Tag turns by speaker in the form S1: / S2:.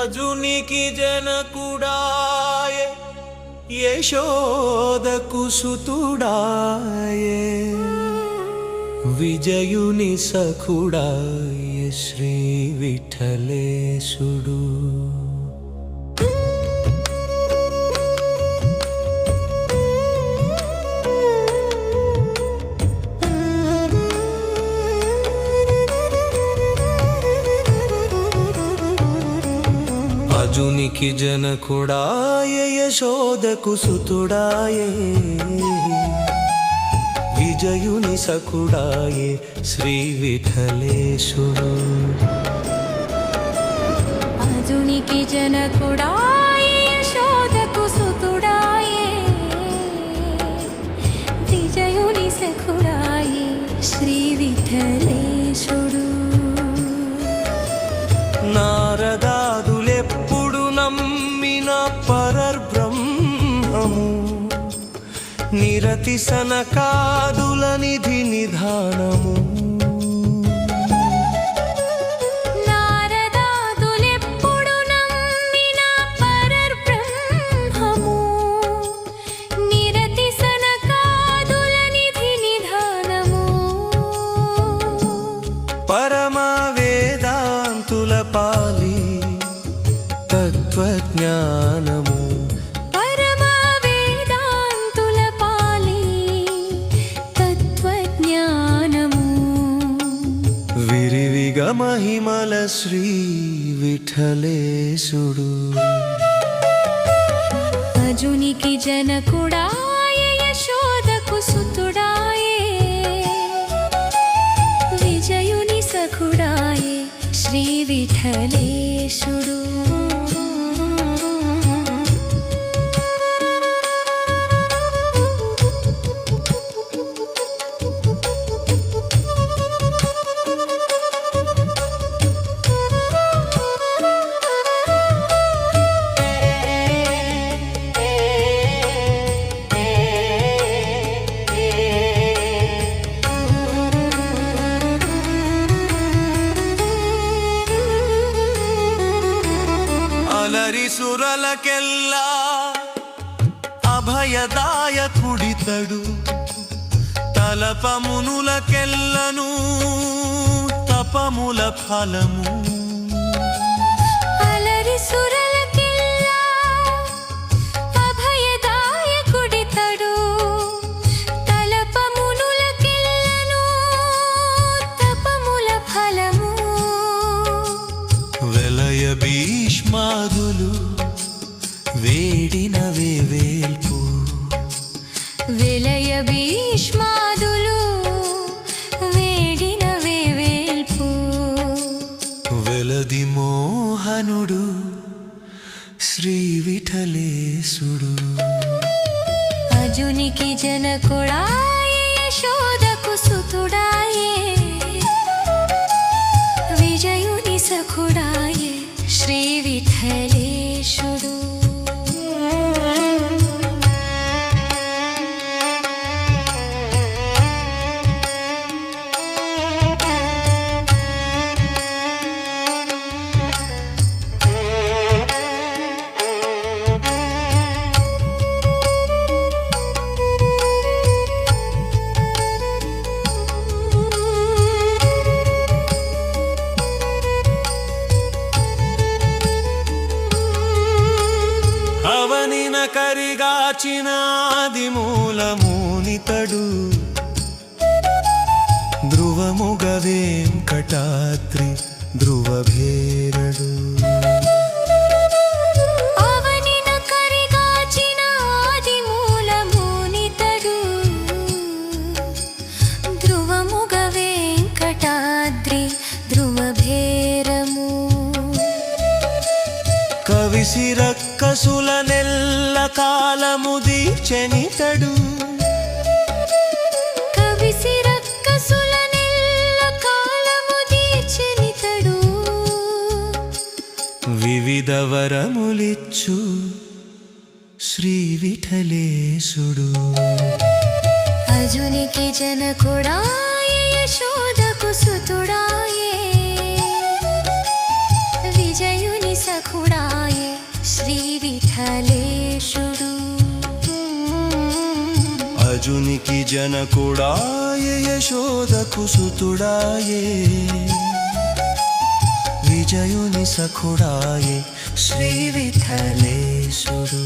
S1: అజునికి జనకుడాయే యశోదకు సుతుడాయే. విజయుని సఖుడాయ శ్రీ విఠలేశుడు. అజునికి జనకుడాయ యశోదకు సుతుడాయే. విజయుని సకుడాయే శ్రీ విఠలేశుడు.
S2: అర్జునికి జనకుడాయే యశోదకు సుతుడాయే. విజయుని సఖుడాయే శ్రీ విఠలేశుడు.
S1: నారదాదులెప్పుడు నిరతి సనకాదుల నిధి నిధానము.
S2: నారదాదులెప్పుడు నమ్మిన పరబ్రహ్మము
S1: విరివిగ మహిమల శ్రీ విఠలేశుడు.
S2: అజునికి జనకుడాయ యశోదకు సుతుడాయే. విజయుని సఖుడాయే శ్రీ విఠలేశుడు.
S1: అలరి సురలకెల్లా అభయదాయకుడితడు. తలపమునులకెల్లను తపముల ఫలము. విఠలేశుడు
S2: అజునికి జనకుడాయే యశోదకు సుతుడాయే విజయుని సఖుడాయే శ్రీ
S1: కరిగాచినాది మూలమునితడు.
S2: ధ్రువముగవేం కటాత్రి
S1: ధ్రువభే నెల్ల కాలము దీచనితడు వివిధ వరములిచ్చు శ్రీ విఠలేశుడు
S2: అజునికి జనకుడాయ యశోదకు సుతుడాయే
S1: రాజునికి జనకుడాయే యశోదకు సుతుడాయే విజయుని సఖుడాయే శ్రీ విఠలేశుడు